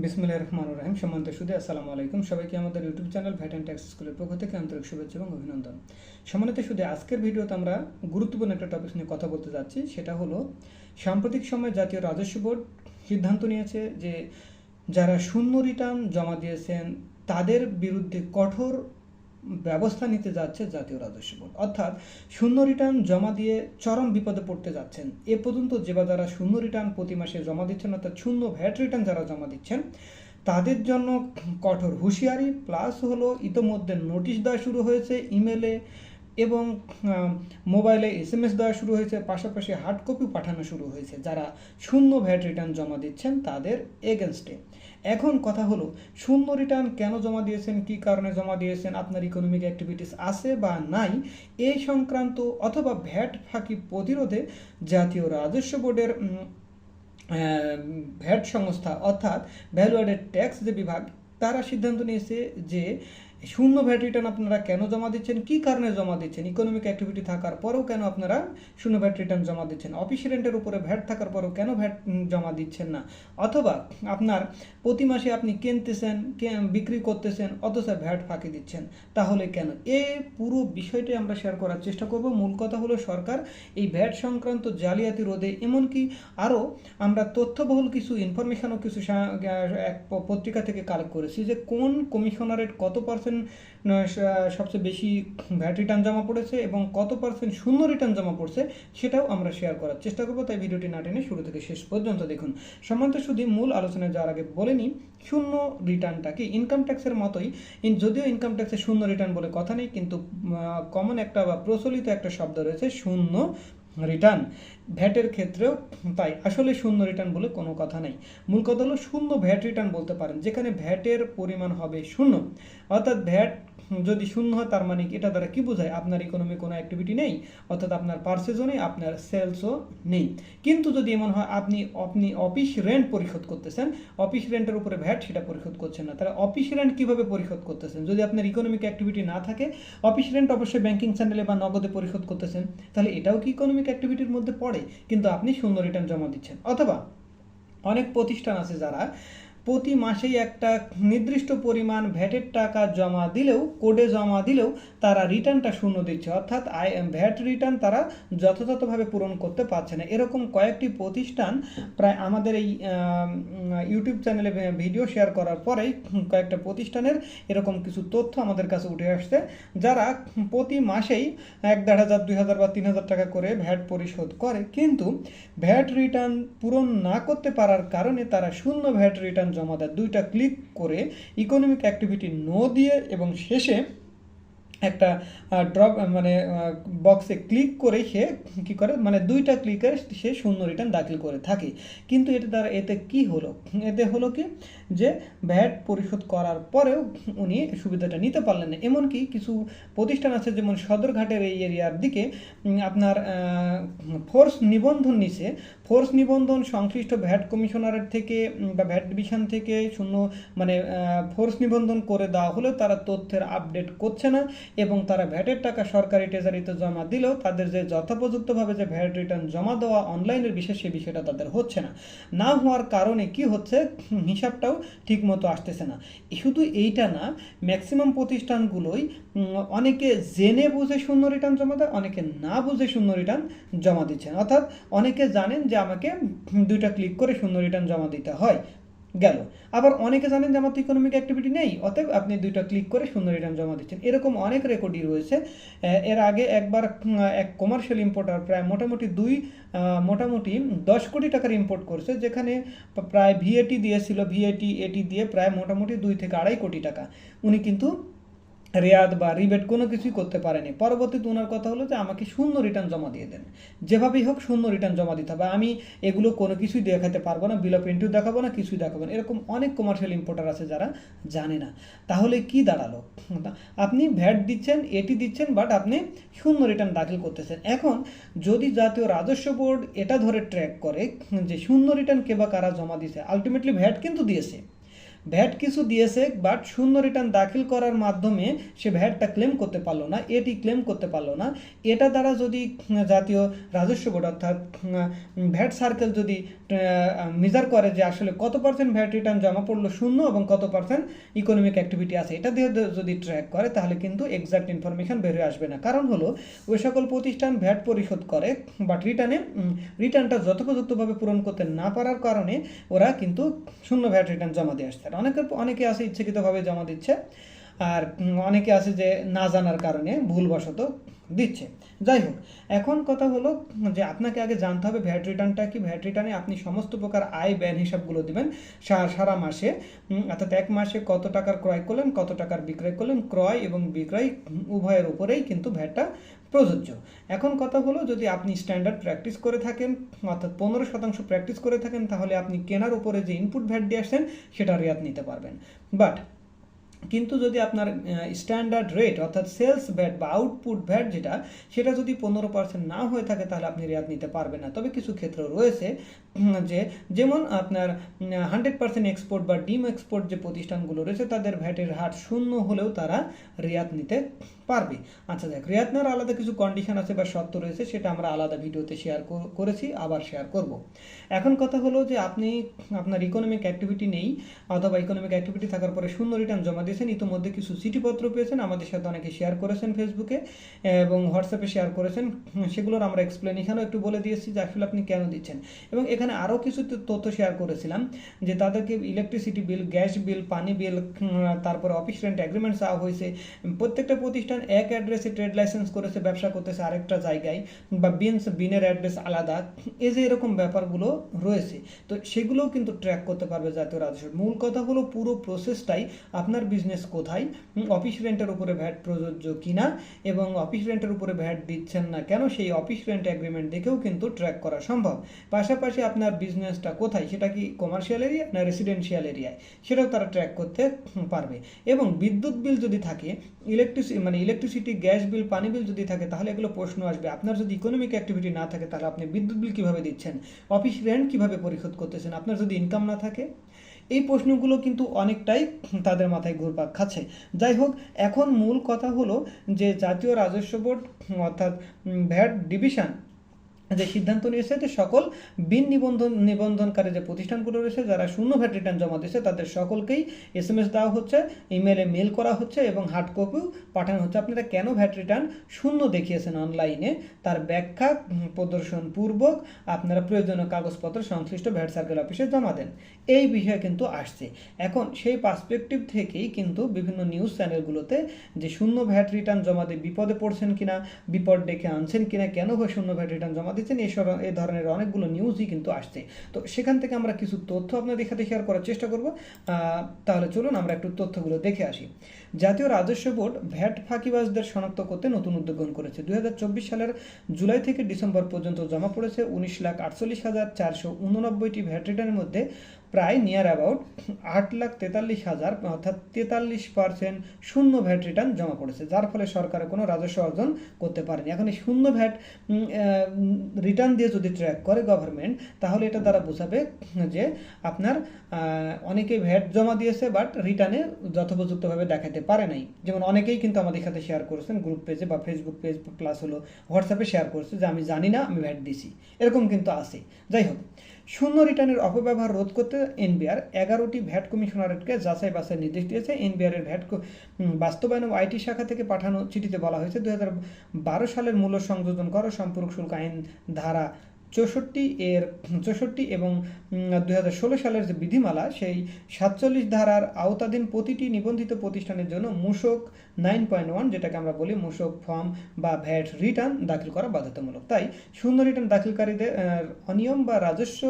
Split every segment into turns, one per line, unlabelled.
বিসমুল্লাহ রহমান রাহিম। সম্মানিত সুদে, আসসালামু আলাইকুম। সবাইকে আমাদের YouTube channel VAT and tax স্কুলের পক্ষ থেকে আন্তরিক শুভেচ্ছা এবং অভিনন্দন। সম্মানিত সুদে, আজকের ভিডিওতে আমরা গুরুত্বপূর্ণ একটা টপিক নিয়ে কথা বলতে যাচ্ছি। সেটা হলো সাম্প্রতিক সময়ে জাতীয় রাজস্ব বোর্ড সিদ্ধান্ত নিয়েছে যে যারা শূন্য রিটার্ন জমা দিয়েছেন, তাদের বিরুদ্ধে কঠোর ব্যবস্থা নিতে যাচ্ছে জাতীয় রাজস্ব বোর্ড। অর্থাৎ শূন্য রিটার্ন জমা দিয়ে চরম বিপদে পড়তে যাচ্ছেন। এ পর্যন্ত যে বা যারা শূন্য রিটার্ন প্রতি মাসে জমা দিচ্ছেন, অর্থাৎ শূন্য ভ্যাট রিটার্ন যারা জমা দিচ্ছেন, তাদের জন্য কঠোর হুঁশিয়ারি প্লাস হলো ইতোমধ্যে নোটিশ দেওয়া শুরু হয়েছে ইমেলে এবং মোবাইলে এস এম এস দেওয়া শুরু হয়েছে। পাশাপাশি হার্ড কপি পাঠানো শুরু হয়েছে। যারা শূন্য ভ্যাট রিটার্ন জমা দিচ্ছেন, তাদের এগেনস্টে এখন কথা হলো, শূন্য রিটার্ন কেন জমা দিয়েছেন, কি কারণে জমা দিয়েছেন, আপনার ইকোনমিক অ্যাক্টিভিটিস আছে বা নাই, এই সংক্রান্ত অথবা ভ্যাট ফাঁকি প্রতিরোধে জাতীয় রাজস্ব বোর্ডের ভ্যাট সংস্থা অর্থাৎ ভ্যালু অ্যাডেড ট্যাক্স যে বিভাগ, তারা সিদ্ধান্ত নিয়েছে যে শূন্য ভ্যাট রিটার্ন আপনারা কেন জমা দিচ্ছেন? কি কারণে জমা দিচ্ছেন? ইকোনমিক অ্যাক্টিভিটি থাকার পরেও কেন আপনারা শূন্য ভ্যাট রিটার্ন জমা দিচ্ছেন? অফিস রেন্টের উপরে ভ্যাট থাকার পরেও কেন ভ্যাট জমা দিচ্ছেন না? অথবা আপনার প্রতি মাসে আপনি কিনতেছেন বিক্রি করতেছেন, অথচ ভ্যাট ফাঁকি দিচ্ছেন, তাহলে কেন? এই পুরো বিষয়টাই আমরা শেয়ার করার চেষ্টা করব। মূল কথা হলো সরকার এই ভ্যাট সংক্রান্ত জালিয়াতি রোধে এমনকি আরও আমরা তথ্যবহুল কিছু ইনফরমেশনও কিছু এক পত্রিকা থেকে কালেক্ট করেছি যে কোন কমিশনারেট কত পার্সেন্ট সবচেয়ে বেশি ভ্যাট রিটার্ন জমা পড়েছে এবং কত পার্সেন্ট শূন্য রিটার্ন জমা পড়ছে সেটাও আমরা শেয়ার করার চেষ্টা করব। তাই ভিডিওটি না টেনে শুরু থেকে শেষ পর্যন্ত দেখুন। সম্মানিত শুধু মূল আলোচনায় যাওয়ার আগে বলে নিই, শূন্য রিটার্নটা কি? ইনকাম ট্যাক্সের মতোই যদিও ইনকাম ট্যাক্সে শূন্য রিটার্ন বলে কথা নেই, কিন্তু কমন একটা বা প্রচলিত একটা শব্দ রয়েছে, শূন্য রিটার্ন ভ্যাটের ক্ষেত্রেও তাই। আসলে শূন্য রিটার্ন বলে কোনো কথা নেই। মূল কথা হলো শূন্য ভ্যাট রিটার্ন বলতে পারেন, যেখানে ভ্যাটের পরিমাণ হবে শূন্য। অর্থাৎ ভ্যাট যদি শূন্য হয়, তার মানে এটা দ্বারা কি বোঝায়? আপনার ইকোনমি কোনো অ্যাক্টিভিটি নেই, অর্থাৎ আপনার পার্সেসও নেই, আপনার সেলসও নেই। কিন্তু যদি এমন হয়, আপনি আপনি অফিস রেন্ট পরিশোধ করতেছেন অফিস রেন্টের উপরে ভ্যাট সেটা পরিশোধ করছেন না। তাহলে অফিস রেন্ট কীভাবে পরিশোধ করতেছেন? যদি আপনার ইকোনমিক অ্যাক্টিভিটি না থাকে অফিস রেন্ট অবশ্যই ব্যাংকিং চ্যানেলে বা নগদে পরিশোধ করতেছেন। তাহলে এটাও কি ইকোনমিক অ্যাক্টিভিটির মধ্যে পড়ে? কিন্তু আপনি শূন্য রিটার্ন জমা দিচ্ছেন। অথবা অনেক প্রতিষ্ঠান আছে যারা প্রতি মাসেই একটা নির্দিষ্ট পরিমাণ ভ্যাটের টাকা জমা দিলেও কোডে জমা দিলেও তারা রিটার্নটা শূন্য দিচ্ছে, অর্থাৎ আই ভ্যাট রিটার্ন তারা যথাযথভাবে পূরণ করতে পারছে না। এরকম কয়েকটি প্রতিষ্ঠান প্রায় আমাদের এই ইউটিউব চ্যানেলে ভিডিও শেয়ার করার পরেই কয়েকটা প্রতিষ্ঠানের এরকম কিছু তথ্য আমাদের কাছে উঠে আসছে, যারা প্রতি মাসেই এক দেড় হাজার, দুই হাজার বা তিন হাজার টাকা করে ভ্যাট পরিশোধ করে। কিন্তু ভ্যাট রিটার্ন পূরণ না করতে পারার কারণে তারা শূন্য ভ্যাট রিটার্ন জমা দেয়। দুইটা ক্লিক করে ইকোনমিক অ্যাক্টিভিটি নো দিয়ে এবং শেষে একটা ড্রপ মানে বক্সে ক্লিক করে সে কী করে মানে দুইটা ক্লিকে সে শূন্য রিটার্ন দাখিল করে থাকে। কিন্তু এটা দ্বারা এতে কি হলো? এতে হলো কি যে ভ্যাট পরিশোধ করার পরেও উনি সুবিধাটা নিতে পারলেন না। এমনকি কিছু প্রতিষ্ঠান আছে, যেমন সদরঘাটের এই এরিয়ার দিকে আপনার ফোর্স নিবন্ধন নিছে। ফোর্স নিবন্ধন সংশ্লিষ্ট ভ্যাট কমিশনারের থেকে বা ভ্যাট ডিভিশন থেকে শূন্য মানে ফোর্স নিবন্ধন করে দেওয়া হলেও তারা তথ্যের আপডেট করছে না। এবং তারা ভ্যাটের টাকা সরকারি ট্রেজারিতে জমা দিলেও তাদের যে যথোপযুক্তভাবে যে ভ্যাট রিটার্ন জমা দেওয়া অনলাইনের বিষয়ে সে বিষয়টা তাদের হচ্ছে না। না হওয়ার কারণে কি হচ্ছে, হিসাবটাও ঠিক মতো আসতেছে না। শুধু এইটা না ম্যাক্সিমাম প্রতিষ্ঠানগুলোই অনেকে জেনে বুঝে শূন্য রিটার্ন জমা দেয়, অনেকে না বুঝে শূন্য রিটার্ন জমা দিচ্ছেন। অর্থাৎ অনেকে জানেন যে আমাকে দুইটা ক্লিক করে শূন্য রিটার্ন জমা দিতে হয়। গেল। আবার অনেকে জানেন যে আমার তো ইকোনমিক অ্যাক্টিভিটি নেই, অতএব আপনি দুইটা ক্লিক করে শূন্য রিটার্ন জমা দিচ্ছেন। এরকম অনেক রেকর্ডই রয়েছে। এর আগে একবার এক কমার্শিয়াল ইম্পোর্টার প্রায় মোটামুটি দুই মোটামুটি দশ কোটি টাকার ইম্পোর্ট করছে, যেখানে প্রায় ভিএটি দিয়েছিল। ভিএটি এটি দিয়ে প্রায় মোটামুটি দুই থেকে আড়াই কোটি টাকা। উনি কিন্তু রেয়াদ বা রিবেট কোনো কিছুই করতে পারেনি। পরবর্তীতে ওনার কথা হলো যে, আমাকে শূন্য রিটার্ন জমা দিয়ে দেন। যেভাবেই হোক শূন্য রিটার্ন জমা দিতে হবে। আমি এগুলো কোনো কিছুই দেখাতে পারব না বিল অফ এন্ট্রিও দেখাবো না, কিছুই দেখাবো না। এরকম অনেক কমার্শিয়াল ইম্পোর্টার আছে যারা জানে না। তাহলে কি দাঁড়াল? আপনি ভ্যাট দিচ্ছেন, এটি দিচ্ছেন বাট আপনি শূন্য রিটার্ন দাখিল করতেছেন। এখন যদি জাতীয় রাজস্ব বোর্ড এটা ধরে ট্র্যাক করে যে, শূন্য রিটার্ন কে বা কারা জমা দিয়েছে? আলটিমেটলি ভ্যাট কিন্তু দিয়েছে। ভ্যাট কিছু দিয়েছে বাট শূন্য রিটার্ন দাখিল করার মাধ্যমে সে ভ্যাটটা ক্লেম করতে পারল না, এটি ক্লেম করতে পারল না। এটা দ্বারা যদি জাতীয় রাজস্ব বোর্ড অর্থাৎ ভ্যাট সার্কেল যদি মেজার করে যে আসলে কত পার্সেন্ট ভ্যাট রিটার্ন জমা পড়ল শূন্য এবং কত পার্সেন্ট ইকোনমিক অ্যাক্টিভিটি আছে, এটা দিয়ে যদি ট্র্যাক করে, তাহলে কিন্তু এক্সাক্ট ইনফরমেশন বেরিয়ে আসবে না। কারণ হলো, ওই সকল প্রতিষ্ঠান ভ্যাট পরিশোধ করে বাট রিটার্নে রিটার্নটা যথোপযুক্তভাবে পূরণ করতে না পারার কারণে ওরা কিন্তু শূন্য ভ্যাট রিটার্ন জমা দিয়ে আসছে। আর অনেকের অনেকে আছে ইচ্ছাকৃতভাবে জমা দিচ্ছে, আর অনেকে আছে যে না জানার কারণে ভুলবশত দিচ্ছে। যাই হোক, এখন কথা হলো যে আপনাকে আগে জানতে হবে ভ্যাট রিটার্নটা কি? ভ্যাট রিটার্নে আপনি সমস্ত প্রকার আয় ব্যয় হিসাবগুলো দিবেন সারা মাসে। অর্থাৎ এক মাসে কত টাকার ক্রয় করলেন, কত টাকার বিক্রয় করলেন, ক্রয় এবং বিক্রয় উভয়ের উপরেই কিন্তু ভ্যাটটা প্রযোজ্য। এখন কথা হলো, যদি আপনি স্ট্যান্ডার্ড প্র্যাকটিস করে থাকেন, অর্থাৎ পনেরো শতাংশ প্র্যাকটিস করে থাকেন, তাহলে আপনি কেনার উপরে যে ইনপুট ভ্যাট দিয়ে আসছেন, সেটা রেয়াত নিতে পারবেন। বাট কিন্তু যদি আপনার স্ট্যান্ডার্ড রেট অর্থাৎ সেলস ভ্যাট বা আউটপুট ভ্যাট যেটা, সেটা যদি পনেরো পার্সেন্ট না হয়ে থাকে, তাহলে আপনি রেয়াত নিতে পারবেন না। তবে কিছু ক্ষেত্র রয়েছে যে, যেমন আপনার হান্ড্রেড পার্সেন্ট এক্সপোর্ট বা ডিম এক্সপোর্ট যে প্রতিষ্ঠানগুলো রয়েছে, তাদের ভ্যাটের হার শূন্য হলেও তারা রেয়াত নিতে পারবে। আচ্ছা দেখ রেয়াত নেওয়ার আলাদা কিছু কন্ডিশন আছে বা শর্ত রয়েছে, সেটা আমরা আলাদা ভিডিওতে শেয়ার করেছি, আবার শেয়ার করব। এখন কথা হলো যে আপনি আপনার ইকোনমিক অ্যাক্টিভিটি নেই, অথবা ইকোনমিক অ্যাক্টিভিটি থাকার পরে শূন্য রিটার্ন জমা দিয়েছেন, ইতিমধ্যে কিছু চিঠিপত্র পেয়েছেন, আমাদের সাথে অনেকে শেয়ার করেছেন ফেসবুকে এবং হোয়াটসঅ্যাপে শেয়ার করেছেন, সেগুলোর আমরা এক্সপ্লেনেশনও একটু বলে দিয়েছি যে আসলে আপনি কেন দিচ্ছেন। এবং এখানে আরও কিছু তথ্য শেয়ার করেছিলাম, যে তাদেরকে ইলেকট্রিসিটি বিল গ্যাস বিল পানি বিল তারপরে অফিস রেন্ট অ্যাগ্রিমেন্ট চাওয়া হয়েছে, প্রত্যেকটা প্রতিষ্ঠান এক অ্যাড্রেসে ট্রেড লাইসেন্স করেছে, ব্যবসা করতেছে আরেকটা জায়গায়, বা বিনস, বিনের অ্যাড্রেস আলাদা। এই যে এরকম ব্যাপারগুলো রয়েছে, তো সেগুলোও কিন্তু ট্র্যাক করতে পারবে জাতীয় রাজস্ব। মূল কথা হলো পুরো প্রসেসটাই আপনার বিজনেস কোথায় অফিস রেন্টের উপরে ভ্যাট প্রযোজ্য কিনা, এবং অফিস রেন্টের উপরে ভ্যাট দিচ্ছেন না কেন, সেই অফিস রেন্ট অ্যাগ্রিমেন্ট দেখেও কিন্তু ট্র্যাক করা সম্ভব। পাশাপাশি আপনার বিজনেসটা কোথায়, সেটা কি কমার্শিয়াল এরিয়া না রেসিডেন্সিয়াল এরিয়ায় সেটাও তারা ট্র্যাক করতে পারবে। এবং বিদ্যুৎ বিল যদি থাকে ইলেকট্রিসি মানে ইলেকট্রিসিটি গ্যাস বিল পানি বিল যদি থাকে, তাহলে এগুলো প্রশ্ন আসবে। আপনার যদি ইকোনমিক অ্যাক্টিভিটি না থাকে, তাহলে আপনি বিদ্যুৎ বিল কীভাবে দিচ্ছেন? অফিস রেন্ট কীভাবে পরিশোধ করতেছেন? আপনার যদি ইনকাম না থাকে, এই প্রশ্নগুলো কিন্তু অনেকটাই তাদের মাথায় ঘুরপাক খাচ্ছে। যাই হোক, এখন মূল কথা হলো যে জাতীয় রাজস্ব বোর্ড, অর্থাৎ ভ্যাট ডিভিশন যে সিদ্ধান্ত নিয়েছে যে সকল বিন নিবন্ধন, নিবন্ধনকারী যে প্রতিষ্ঠানগুলো রয়েছে, যারা শূন্য ভ্যাট রিটার্ন জমা দিয়েছে, তাদের সকলকেই এস এম এস দেওয়া হচ্ছে, ইমেলে মেল করা হচ্ছে এবং হার্ড কপিও পাঠানো হচ্ছে। আপনারা কেন ভ্যাট রিটার্ন শূন্য দেখিয়েছেন অনলাইনে? তার ব্যাখ্যা প্রদর্শন পূর্বক আপনারা প্রয়োজনীয় কাগজপত্র সংশ্লিষ্ট ভ্যাট সার্কেল অফিসে জমা দেন। এই বিষয়ে কিন্তু আসছে। এখন সেই পার্সপেক্টিভ থেকেই কিন্তু বিভিন্ন নিউজ চ্যানেলগুলোতে যে শূন্য ভ্যাট রিটার্ন জমা দিয়ে বিপদে পড়ছেন কিনা, বিপদ ডেকে আনছেন কিনা, কেন শূন্য ভ্যাট রিটার্ন জমা দিচ্ছেন সব, এই ধরনের অনেকগুলো নিউজই কিন্তু আসছে। তো সেখান থেকে আমরা কিছু তথ্য আপনাদের সাথে শেয়ার করার চেষ্টা করব। তাহলে চলুন আমরা একটু তথ্যগুলো দেখে আসি। জাতীয় রাজস্ব বোর্ড ভ্যাট ফাঁকিবাজদের শনাক্ত করতে নতুন উদ্যোগ গ্রহণ করেছে। দুই হাজার চব্বিশ সালের জুলাই থেকে ডিসেম্বর পর্যন্ত জমা পড়েছে উনিশ লাখ আটচল্লিশ হাজার চারশো উননব্বইটি ভ্যাট রিটার্নের মধ্যে প্রায় নিয়ার অ্যাবাউট আট লাখ তেতাল্লিশ হাজার, অর্থাৎ তেতাল্লিশ পার্সেন্ট শূন্য ভ্যাট রিটার্ন জমা পড়েছে, যার ফলে সরকার কোনো রাজস্ব অর্জন করতে পারেনি। এখন এই শূন্য ভ্যাট রিটার্ন দিয়ে যদি ট্র্যাক করে গভর্নমেন্ট তাহলে এটা দ্বারা বোঝাবে যে আপনার অনেকেই ভ্যাট জমা দিয়েছে বাট রিটার্নে যথোপযুক্তভাবে দেখাতে পারে নাই। যেমন অনেকেই কিন্তু আমাদের সাথে শেয়ার করেছেন গ্রুপ পেজে বা ফেসবুক পেজ প্লাস হলো হোয়াটসঅ্যাপে শেয়ার করেছে যে, আমি জানি না, আমি ভ্যাট দিছি। এরকম কিন্তু আছে। যাই হোক শূন্য রিটার্নের অপব্যবহার রোধ করতে এনবিআর এগারোটি ভ্যাট কমিশনারেটকে যাচাই বাছাই নির্দেশ দিয়েছে। এনবিআর এর ভ্যাট বাস্তবায়ন ও আইটি শাখা থেকে পাঠানো চিঠিতে বলা হয়েছে দু সালের মূল্য সংযোজন কর, সম্পূরক শুল্ক আইন ধারা চৌষট্টি এর, চৌষট্টি এবং দুই হাজার ষোলো সালের যে বিধিমালা, সেই সাতচল্লিশ ধারার আওতাধীন প্রতিটি নিবন্ধিত প্রতিষ্ঠানের জন্য মূসক নাইন পয়েন্ট ওয়ান, যেটাকে আমরা বলি মূসক ফর্ম বা ভ্যাট রিটার্ন, দাখিল করা বাধ্যতামূলক। তাই শূন্য রিটার্ন দাখিলকারীদের অনিয়ম বা রাজস্ব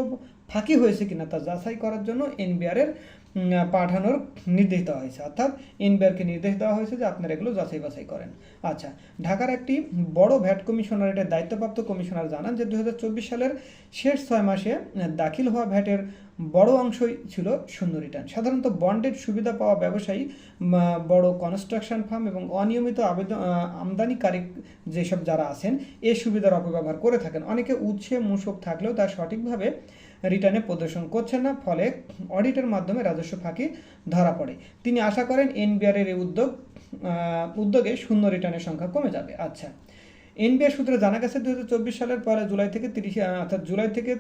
ফাঁকি হয়েছে কিনা তা যাচাই করার জন্য এনবিআরের পাঠানোর নির্দেশ দেওয়া হয়েছে। অর্থাৎ এনবিআরকে নির্দেশ দেওয়া হয়েছে যে আপনারা এগুলো যাচাই বাছাই করেন। আচ্ছা ঢাকার একটি বড় ভ্যাট কমিশনারেটের দায়িত্বপ্রাপ্ত কমিশনার জানান যে দুহাজার চব্বিশ সালের শেষ ছয় মাসে দাখিল হওয়া ভ্যাটের বড় অংশই ছিল শূন্য রিটার্ন সাধারণত বন্ডের সুবিধা পাওয়া ব্যবসায়ী বড় কনস্ট্রাকশন ফার্ম এবং অনিয়মিত আবেদন আমদানিকারী যেসব যারা আছেন, এ সুবিধার অপব্যবহার করে থাকেন। অনেকে উৎসে মূসক থাকলেও তা সঠিকভাবে রিটার্নে প্রদর্শন করছে না, ফলে অডিটের মাধ্যমে রাজস্ব ফাঁকি ধরা পড়ে। তিনি আশা করেন এনবিআর এর এই উদ্যোগ উদ্যোগে শূন্য রিটার্নের সংখ্যা কমে যাবে। আচ্ছা এনবিআর সূত্রে জানা গেছে, দুই হাজার চব্বিশ সালের পরে জুলাই থেকে তিরিশে অর্থাৎ জুলাই থেকে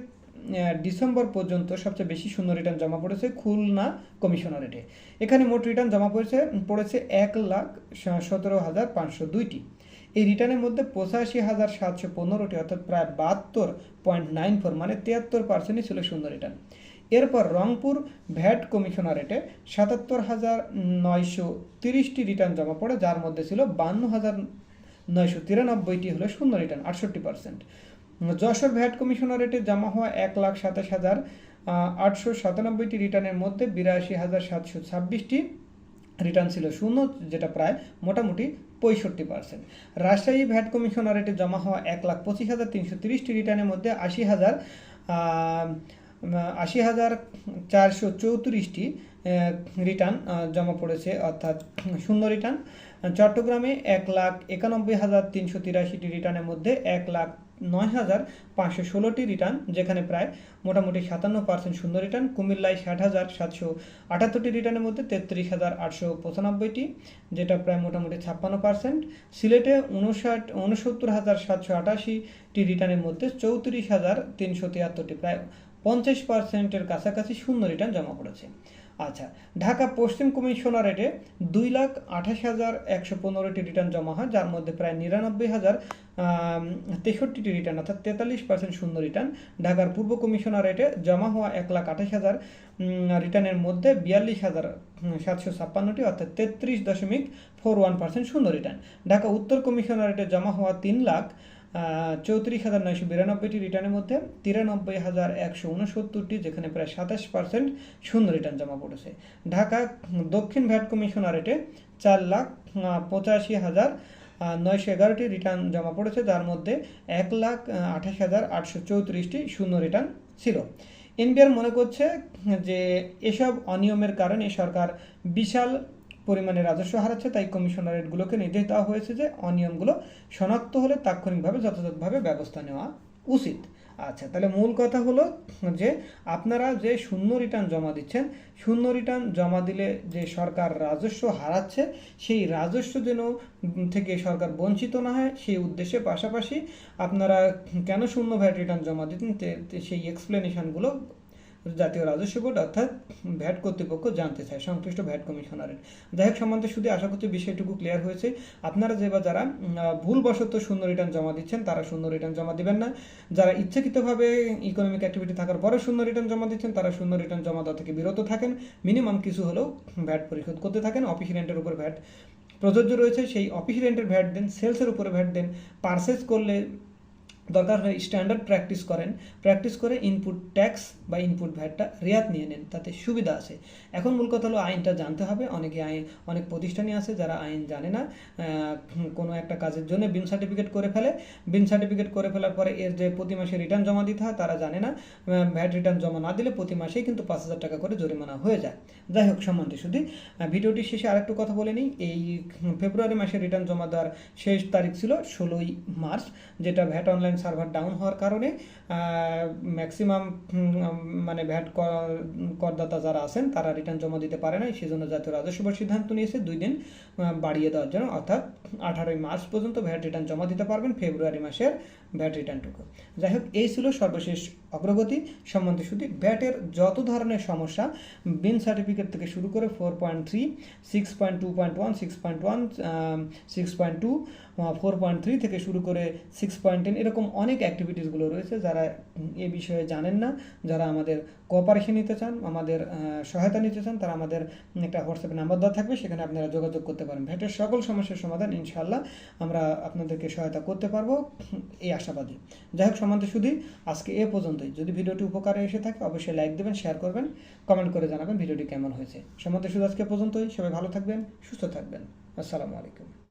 ডিসেম্বর পর্যন্ত সবচেয়ে বেশি শূন্য রিটার্ন জমা পড়েছে খুলনা কমিশনারেটে। এখানে মোট রিটার্ন জমা পড়েছে পড়েছে এক লাখ সতেরো হাজার পাঁচশো দুইটি। এই রিটার্নের মধ্যে পঁচাশি হাজার সাতশো পনেরোটি, অর্থাৎ প্রায় বাহাত্তর পয়েন্ট নাইন ফোর মানে তিয়াত্তর পার্সেন্টই ছিল শূন্য রিটার্ন এরপর রংপুর ভ্যাট কমিশনারেটে সাতাত্তর হাজার নয়শো তিরিশটি রিটার্ন জমা পড়ে, যার মধ্যে ছিল বান্ন হাজার নয়শো তিরানব্বইটি হলো শূন্য রিটার্ন আটষট্টি পার্সেন্ট যশোর ভ্যাট কমিশনারেটে জমা হওয়া এক লাখ সাতাশ হাজার আটশো সাতানব্বইটি রিটার্নের মধ্যে বিরাশি হাজার সাতশো ছাব্বিশটি রিটার্ন ছিল শূন্য, যেটা প্রায় মোটামুটি পঁয়ষট্টি পার্সেন্ট রাজশাহী ভ্যাট কমিশনারেটে জমা হওয়া এক লাখ পঁচিশ হাজার তিনশো তিরিশটি রিটার্নের মধ্যে আশি হাজার আশি হাজার চারশো চৌত্রিশটি রিটার্ন জমা পড়েছে, অর্থাৎ শূন্য রিটার্ন চট্টগ্রামে এক লাখ একানব্বই হাজার তিনশো তিরাশিটি রিটার্নের মধ্যে এক লাখ নয় হাজার পাঁচশো ষোলোটি রিটার্ন যেখানে প্রায় মোটামুটি সাতান্ন পার্সেন্ট শূন্য রিটার্ন কুমিল্লায় ষাট হাজার সাতশো আটাত্তরটি রিটার্নের মধ্যে তেত্রিশ হাজার আটশো পঁচানব্বইটি, যেটা প্রায় মোটামুটি ছাপ্পান্ন পার্সেন্ট সিলেটে উনষাট, উনসত্তর হাজার সাতশো আটাশিটি রিটার্নের মধ্যে চৌত্রিশ হাজার তিনশো তিয়াত্তরটি, প্রায় পঞ্চাশ পার্সেন্টের কাছাকাছি শূন্য রিটার্ন জমা পড়েছে। আচ্ছা ঢাকা পশ্চিম কমিশনারেটে দুই লাখ আঠাশ হাজার একশো পনেরোটি রিটার্ন জমা হয়, যার মধ্যে প্রায় নিরানব্বই হাজার তেষট্টিটি রিটার্ন অর্থাৎ তেতাল্লিশ পার্সেন্ট শূন্য রিটার্ন ঢাকার পূর্ব কমিশনারেটে জমা হওয়া এক লাখ আঠাশ হাজার রিটার্নের মধ্যে বিয়াল্লিশ হাজার সাতশো ছাপ্পান্নটি, অর্থাৎ তেত্রিশ দশমিক ফোর ওয়ান পার্সেন্ট শূন্য রিটার্ন ঢাকা উত্তর কমিশনারেটে জমা হওয়া তিন লাখ চৌত্রিশ হাজার নয়শো বিরানব্বইটি রিটার্নের মধ্যে তিরানব্বই হাজার একশো উনসত্তরটি, যেখানে প্রায় সাতাশ পার্সেন্ট শূন্য রিটার্ন জমা পড়েছে। ঢাকা দক্ষিণ ভ্যাট কমিশনারেটে চার লাখ পঁচাশি হাজার নয়শো এগারোটি রিটার্ন জমা পড়েছে, যার মধ্যে এক লাখ আঠাশ হাজার আটশো চৌত্রিশটি শূন্য রিটার্ন ছিল। এনবিআর মনে করছে যে এসব অনিয়মের কারণে সরকার বিশাল পরিমাণে রাজস্ব হারাচ্ছে, তাই কমিশনারেটগুলোকে নির্দেশ দেওয়া হয়েছে যে অনিয়মগুলো শনাক্ত হলে তাৎক্ষণিকভাবে যথাযথভাবে ব্যবস্থা নেওয়া উচিত। আচ্ছা তাহলে মূল কথা হলো যে আপনারা যে শূন্য রিটার্ন জমা দিচ্ছেন, শূন্য রিটার্ন জমা দিলে যে সরকার রাজস্ব হারাচ্ছে, সেই রাজস্ব যেন থেকে সরকার বঞ্চিত না হয়, সেই উদ্দেশ্যে পাশাপাশি আপনারা কেন শূন্য ভ্যাট রিটার্ন জমা দিতেন সেই এক্সপ্লেনেশনগুলো জাতীয় রাজস্ব বোর্ড অর্থাৎ ভ্যাট কর্তৃপক্ষ জানতে চায়, সংশ্লিষ্ট ভ্যাট কমিশনারের। যাই হোক, সম্বন্ধে শুধু আশা করছি বিষয়টুকু ক্লিয়ার হয়েছে। আপনারা যে বা যারা ভুলবশত শূন্য রিটার্ন জমা দিচ্ছেন, তারা শূন্য রিটার্ন জমা দিবেন না। যারা ইচ্ছাকৃতভাবে ইকোনমিক অ্যাক্টিভিটি থাকার পরে শূন্য রিটার্ন জমা দিচ্ছেন, তারা শূন্য রিটার্ন জমা দেওয়া থেকে বিরত থাকেন। মিনিমাম কিছু হলেও ভ্যাট পরিশোধ করতে থাকেন। অফিস রেন্টের উপর ভ্যাট প্রযোজ্য রয়েছে। সেই অফিস রেন্টের ভ্যাট দেন সেলসের উপরে ভ্যাট দেন। পারচেস করলে দরকার হয় স্ট্যান্ডার্ড প্র্যাকটিস করেন। প্র্যাকটিস করে ইনপুট ট্যাক্স বা ইনপুট ভ্যাটটা রেয়াত নিয়ে নেন, তাতে সুবিধা আছে। এখন মূল কথা হলো আইনটা জানতে হবে। অনেকে আইন, অনেক প্রতিষ্ঠানই আছে যারা আইন জানে না। কোনো একটা কাজের জন্য বিন সার্টিফিকেট করে ফেলে। বিন সার্টিফিকেট করে ফেলার পরে এর যে প্রতি মাসে রিটার্ন জমা দিতে হয়, তারা জানে না। ভ্যাট রিটার্ন জমা না দিলে প্রতি মাসেই কিন্তু পাঁচ হাজার টাকা করে জরিমানা হয়ে যায়। যাই হোক সম্বন্ধে শুধু ভিডিওটি শেষে আরেকটু কথা বলে নিই। এই ফেব্রুয়ারি মাসে রিটার্ন জমা দেওয়ার শেষ তারিখ ছিল ষোলোই মার্চ, যেটা ভ্যাট অনলাইন সার্ভার ডাউন হওয়ার কারণে ম্যাক্সিমাম মানে ভ্যাট করদাতা যারা আছেন, তারা রিটার্ন জমা দিতে পারে না সেজন্য জাতীয় রাজস্ব সিদ্ধান্ত নিয়েছে, দুই দিন বাড়িয়ে দেওয়ার জন্য। অর্থাৎ আঠারোই মার্চ পর্যন্ত ভ্যাট রিটার্ন জমা দিতে পারবেন, ফেব্রুয়ারি মাসের ভ্যাট রিটার্নটুকু যাই হোক এই ছিল সর্বশেষ অগ্রগতি। সম্বন্ধে শুধু ব্যাটের যত ধরনের সমস্যা বিন সার্টিফিকেট থেকে শুরু করে four point three six point two point one six point one six point two four point three থেকে শুরু করে সিক্স পয়েন্ট টেন এরকম অনেক অ্যাক্টিভিটিসগুলো রয়েছে যারা এ বিষয়ে জানেন না, যারা আমাদের কোঅপারেশন নিতে চান, আমাদের সহায়তা নিতে চান, তারা আমাদের একটা হোয়াটসঅ্যাপ নাম্বার দেওয়া থাকবে, সেখানে আপনারা যোগাযোগ করতে পারেন। ভ্যাটের সকল সমস্যার সমাধান ইনশাল্লাহ আমরা আপনাদেরকে সহায়তা করতে পারব। এই আশাবাদী। যাই হোক সম্বন্ধে শুধু আজকে এ পর্যন্তই। যদি ভিডিওটি উপকারে এসে থাকে, অবশ্যই লাইক দেবেন, শেয়ার করবেন, কমেন্ট করে জানাবেন ভিডিওটি কেমন হয়েছে। সম্বন্ধে শুধু আজকে পর্যন্তই। সবাই ভালো থাকবেন, সুস্থ থাকবেন। আসসালামু আলাইকুম।